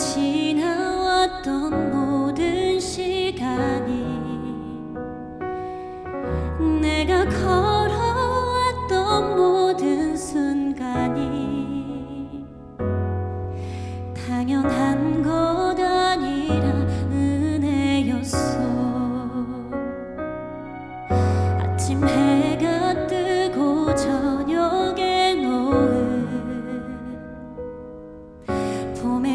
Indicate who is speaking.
Speaker 1: 지나왔던 모든 시간이 내가 걸어왔던 모든 순간이 당연한 것 아니라 은혜였어 아침 해가